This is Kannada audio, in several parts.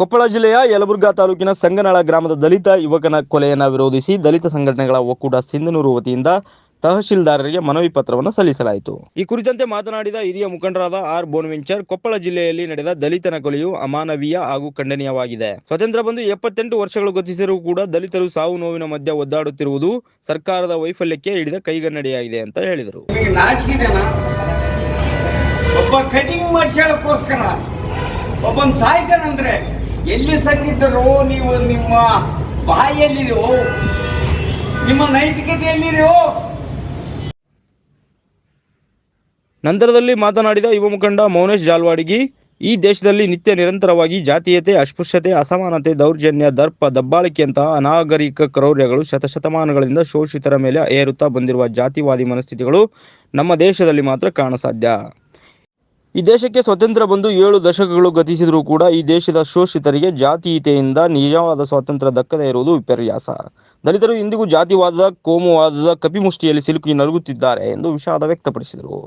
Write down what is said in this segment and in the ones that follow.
ಕೊಪ್ಪಳ ಜಿಲ್ಲೆಯ ಯಲಬುರ್ಗಾ ತಾಲೂಕಿನ ಸಂಗನಾಳ ಗ್ರಾಮದ ದಲಿತ ಯುವಕನ ಕೊಲೆಯನ್ನು ವಿರೋಧಿಸಿ ದಲಿತ ಸಂಘಟನೆಗಳ ಒಕ್ಕೂಟ ಸಿಂಧನೂರು ವತಿಯಿಂದ ತಹಶೀಲ್ದಾರರಿಗೆ ಮನವಿ ಪತ್ರವನ್ನು ಸಲ್ಲಿಸಲಾಯಿತು. ಈ ಕುರಿತಂತೆ ಮಾತನಾಡಿದ ಹಿರಿಯ ಮುಖಂಡರಾದ ಆರ್ ಬೋನ್ವೆಂಚರ್, ಕೊಪ್ಪಳ ಜಿಲ್ಲೆಯಲ್ಲಿ ನಡೆದ ದಲಿತನ ಕೊಲೆಯು ಅಮಾನವೀಯ ಹಾಗೂ ಖಂಡನೀಯವಾಗಿದೆ. ಸ್ವತಂತ್ರ ಬಂದು ಎಪ್ಪತ್ತೆಂಟು ವರ್ಷಗಳು ಗತಿಸಿದರೂ ಕೂಡ ದಲಿತರು ಸಾವು ನೋವಿನ ಮಧ್ಯೆ ಒದ್ದಾಡುತ್ತಿರುವುದು ಸರ್ಕಾರದ ವೈಫಲ್ಯಕ್ಕೆ ಹಿಡಿದ ಕೈಗನ್ನಡಿಯಾಗಿದೆ ಅಂತ ಹೇಳಿದರು. ಒಬ್ಬ ಸಾಯ್ತಾನಂದ್ರೆ ಎಲ್ಲಿ ಸತ್ತಿದ್ದರೋ ನೀವು ನಿಮ್ಮ ಬಾಯಲ್ಲಿರೋ ನಿಮ್ಮ ನೈತಿಕತೆಯಲ್ಲಿರೋ ನಂತರದಲ್ಲಿ ಮಾತನಾಡಿದ ಯುವ ಮುಖಂಡ ಮೌನೇಶ್ ಜಾಲ್ವಾಡಿಗಿ, ಈ ದೇಶದಲ್ಲಿ ನಿತ್ಯ ನಿರಂತರವಾಗಿ ಜಾತೀಯತೆ, ಅಸ್ಪೃಶ್ಯತೆ, ಅಸಮಾನತೆ, ದೌರ್ಜನ್ಯ, ದರ್ಪ, ದಬ್ಬಾಳಿಕೆಯಂತಹ ಅನಾಗರಿಕ ಕ್ರೌರ್ಯಗಳು ಶತಶತಮಾನಗಳಿಂದ ಶೋಷಿತರ ಮೇಲೆ ಏರುತ್ತಾ ಬಂದಿರುವ ಜಾತಿವಾದಿ ಮನಸ್ಥಿತಿಗಳು ನಮ್ಮ ದೇಶದಲ್ಲಿ ಮಾತ್ರ ಕಾಣಸಾಧ್ಯ. ಈ ದೇಶಕ್ಕೆ ಸ್ವತಂತ್ರ ಬಂದು ಏಳು ದಶಕಗಳು ಗತಿಸಿದರೂ ಕೂಡ ಈ ದೇಶದ ಶೋಷಿತರಿಗೆ ಜಾತೀಯತೆಯಿಂದ ನಿಜವಾದ ಸ್ವಾತಂತ್ರ್ಯ ದಕ್ಕದೇ ಇರುವುದು ವಿಪರ್ಯಾಸ. ದಲಿತರು ಇಂದಿಗೂ ಜಾತಿವಾದದ, ಕೋಮುವಾದದ, ಕಪಿಮುಷ್ಟಿಯಲ್ಲಿ ಸಿಲುಕಿ ನಲುಗುತ್ತಿದ್ದಾರೆ ಎಂದು ವಿಷಾದ ವ್ಯಕ್ತಪಡಿಸಿದರು.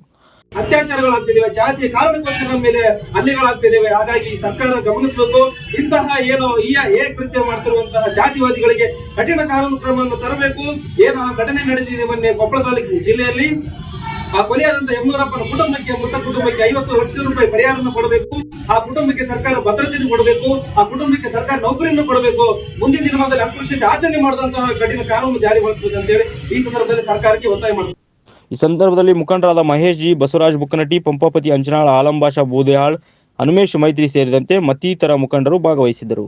ಅತ್ಯಾಚಾರಗಳಾಗ್ತಿದ್ದೇವೆ ಜಾತಿ ಕಾರಣಕ್ಕೋಸ್ಕರ ಮೇಲೆ ಹಲ್ಲೆಗಳಾಗ್ತಿದ್ದೇವೆ ಹಾಗಾಗಿ ಸರ್ಕಾರ ಗಮನಿಸಬೇಕು. ಇಂತಹ ಏನು ಈ ಏ ಕೃತ್ಯ ಮಾಡ್ತಿರುವಂತಹ ಜಾತಿವಾದಿಗಳಿಗೆ ಕಠಿಣ ಕಾನೂನು ಕ್ರಮವನ್ನು ತರಬೇಕು. ಏನು ಘಟನೆ ನಡೆದಿದೆ ಮೊನ್ನೆ ಕೊಪ್ಪಳ ತಾಲೂಕು ಜಿಲ್ಲೆಯಲ್ಲಿ. ಆ ಕೊಲೆಯಾದಂತ ಯಮನೂರಪ್ಪನ ಕುಟುಂಬಕ್ಕೆ, ಮೃತ ಕುಟುಂಬಕ್ಕೆ ಐವತ್ತು ಲಕ್ಷ ರೂಪಾಯಿ ಪರಿಹಾರವನ್ನು ಕೊಡಬೇಕು. ಆ ಕುಟುಂಬಕ್ಕೆ ಸರ್ಕಾರ ಭದ್ರತೆಯನ್ನು ಕೊಡಬೇಕು. ಆ ಕುಟುಂಬಕ್ಕೆ ಸರ್ಕಾರ ನೌಕರಿಯನ್ನು ಕೊಡಬೇಕು. ಮುಂದಿನ ದಿನಗಳಲ್ಲಿ ಅಸ್ಪೃಶ್ಯತೆ ಆಚರಣೆ ಮಾಡಿದಂತಹ ಕಠಿಣ ಕಾನೂನು ಜಾರಿಗೊಳಿಸಬೇಕು ಅಂತೇಳಿ ಈ ಸಂದರ್ಭದಲ್ಲಿ ಸರ್ಕಾರಕ್ಕೆ ಒತ್ತಾಯ ಮಾಡ್ತಾರೆ ಈ ಸಂದರ್ಭದಲ್ಲಿ ಮುಖಂಡರಾದ ಮಹೇಶ್ ಜಿ, ಬಸವರಾಜ್ ಬುಕ್ಕನಟಿ ಪಂಪಾಪತಿ ಅಂಜನಾಳ್, ಆಲಂಬಾಷಾ ಬೂದೆಹಾಳ್, ಹನುಮೇಶ್ ಮೈತ್ರಿ ಸೇರಿದಂತೆ ಮತ್ತಿತರ ಮುಖಂಡರು ಭಾಗವಹಿಸಿದ್ದರು.